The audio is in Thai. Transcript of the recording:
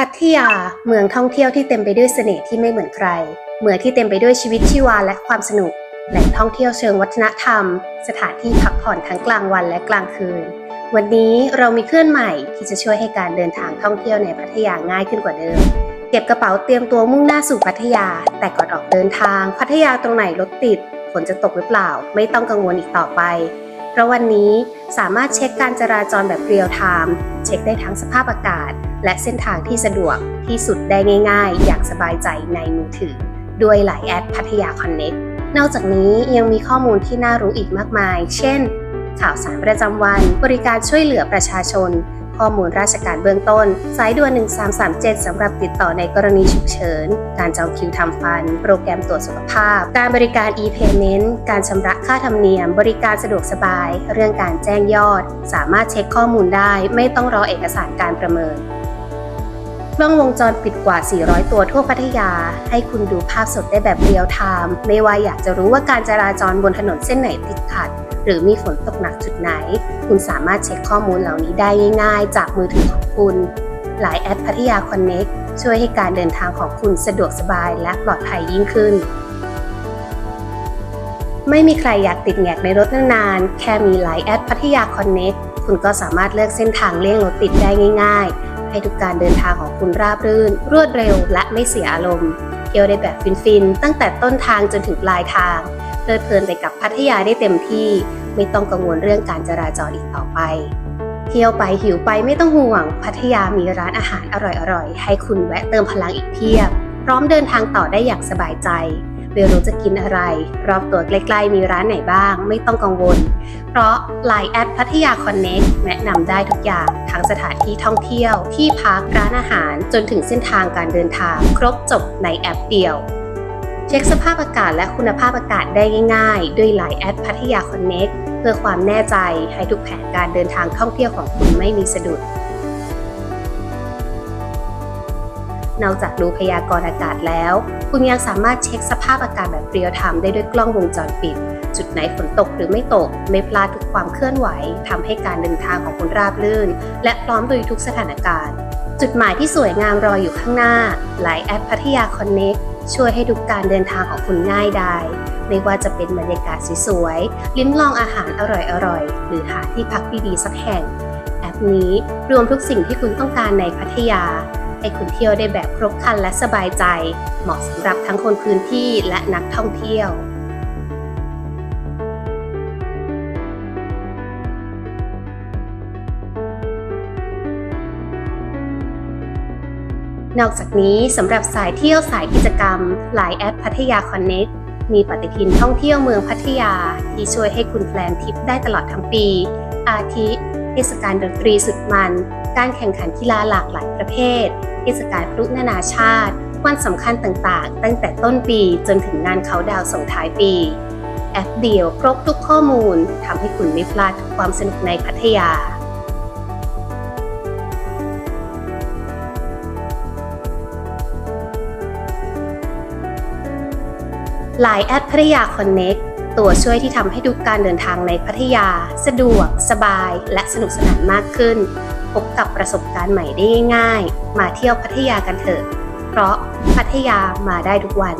พัทยาเมืองท่องเที่ยวที่เต็มไปด้วยเสน่ห์ที่ไม่เหมือนใคร เมืองที่เต็มไปด้วยชีวิตชีวาและความสนุก แหล่งท่องเที่ยวเชิงวัฒนธรรม สถานที่พักผ่อนทั้งกลางวันและกลางคืน วันนี้เรามีเคลื่อนใหม่ที่จะช่วยให้การเดินทางท่องเที่ยวในพัทยาง่ายขึ้นกว่าเดิม เก็บกระเป๋าเตรียมตัวมุ่งหน้าสู่พัทยา แต่ก่อนออกเดินทาง พัทยาตรงไหนรถติดฝนจะตกหรือเปล่า ไม่ต้องกังวลอีกต่อไป เพราะวันนี้สามารถเช็คการจราจรแบบเรียลไทม์เช็คได้ทั้งสภาพอากาศ และเส้นทางที่สะดวกที่สุดได้ง่าย ๆ อย่างสบายใจในมือถือ ด้วยหลายแอปพัทยาคอนเน็กนอกจากนี้ยังมีข้อมูลที่น่ารู้อีกมากมาย เช่น ข่าวสารประจำวัน บริการช่วยเหลือประชาชน ข้อมูลราชการเบื้องต้น สายด่วน 1337 สำหรับติดต่อในกรณีฉุกเฉิน การจองคิวทำฟัน โปรแกรมตรวจสุขภาพ การบริการ e-payment การชำระค่าธรรมเนียม บริการสะดวกสบาย เรื่องการแจ้งยอด สามารถเช็คข้อมูลได้ ไม่ต้องรอเอกสารการประเมินกล้องวงจรปิดกว่า 400 ตัวทั่วพัทยา ให้คุณดูภาพสดได้แบบเรียลไทม์ ไม่ว่าอยากจะรู้ว่าการจราจรบนถนนเส้นไหนติดขัด หรือมีฝนตกหนักจุดไหน คุณสามารถเช็คข้อมูลเหล่านี้ได้ง่าย ๆ จากมือถือของคุณ หลายแอปพัทยาคอนเน็กช่วยให้การเดินทางของคุณสะดวกสบายและปลอดภัยยิ่งขึ้น ไม่มีใครอยากติดแงกในรถนานๆ แค่มีหลายแอปพัทยาคอนเน็กคุณก็สามารถเลือกเส้นทางเลี่ยงรถติดได้ง่าย ๆ ให้ทุกการเดินทางของคุณราบรื่น รวดเร็วและไม่เสียอารมณ์ เที่ยวได้แบบฟินๆ ตั้งแต่ต้นทางจนถึงปลายทาง เพลิดเพลินไปกับพัทยาได้เต็มที่ ไม่ต้องกังวลเรื่องการจราจรอีกต่อไป เที่ยวไปหิวไปไม่ต้องห่วง พัทยามีร้านอาหารอร่อยๆ ให้คุณแวะเติมพลังอีกเพียบ พร้อมเดินทางต่อได้อย่างสบายใจไม่รู้จะกินอะไร รอบตัวใกล้ๆมีร้านไหนบ้าง ไม่ต้องกังวล เพราะ Line แอดพัทยาคอนเน็กแนะนำได้ทุกอย่าง ทั้งสถานที่ท่องเที่ยว ที่พักร้านอาหารจนถึงเส้นทางการเดินทาง ครบจบในแอปเดียว ช็คสภาพอากาศและคุณภาพอากาศได้ง่ายๆ ด้วย Line แอดพัทยาคอนเน็กเพื่อความแน่ใจให้ทุกแผนการเดินทางท่องเที่ยวของคุณไม่มีสะดุด นอกจากดูพยากรณ์อากาศแล้ว คุณยังสามารถเช็คสภาพอากาศแบบเรียลไทม์ได้ด้วยกล้องวงจรปิด จุดไหนฝนตกหรือไม่ตก ไม่พลาดทุกความเคลื่อนไหวทำให้การเดินทางของคุณราบรื่น และพร้อมลุยทุกสถานการณ์ จุดหมายที่สวยงามรออยู่ข้างหน้า หลายแอปพัทยาคอนเน็ก ช่วยให้ทุกการเดินทางของคุณง่ายดายไม่ว่าจะเป็นบรรยากาศสวยๆ ลิ้มลองอาหารอร่อยๆ หรือหาที่พักดีๆสักแห่ง แอปนี้รวมทุกสิ่งที่คุณต้องการในพัทยา ให้คุณเที่ยวได้แบบครบครันและสบายใจ เหมาะสำหรับทั้งคนพื้นที่และนักท่องเที่ยว นอกจากนี้สำหรับสายเที่ยวสายกิจกรรมหลายแอปพัทยาคอนเน็กมีปฏิทินท่องเที่ยวเมืองพัทยา ที่ช่วยให้คุณแพลนทริปได้ตลอดทั้งปี อาทิเทศกาลดนตรีสุดมัน การแข่งขันกีฬาหลากหลายประเภท เทศกาลพลุนานาชาติ วันสำคัญต่างๆ ตั้งแต่ต้นปีจนถึงงานเขาดาวส่งท้ายปี แอปเดียวครบทุกข้อมูลทำให้คุณไม่พลาดความสนุกในพัทยา หลายแอปพัทยาคอนเน็กตัวช่วยที่ทำให้ทุกการเดินทางในพัทยา สะดวก สบาย และสนุกสนานมากขึ้น พบกับประสบการณ์ใหม่ได้ง่าย ๆ มาเที่ยวพัทยากันเถอะ เพราะพัทยามาได้ทุกวัน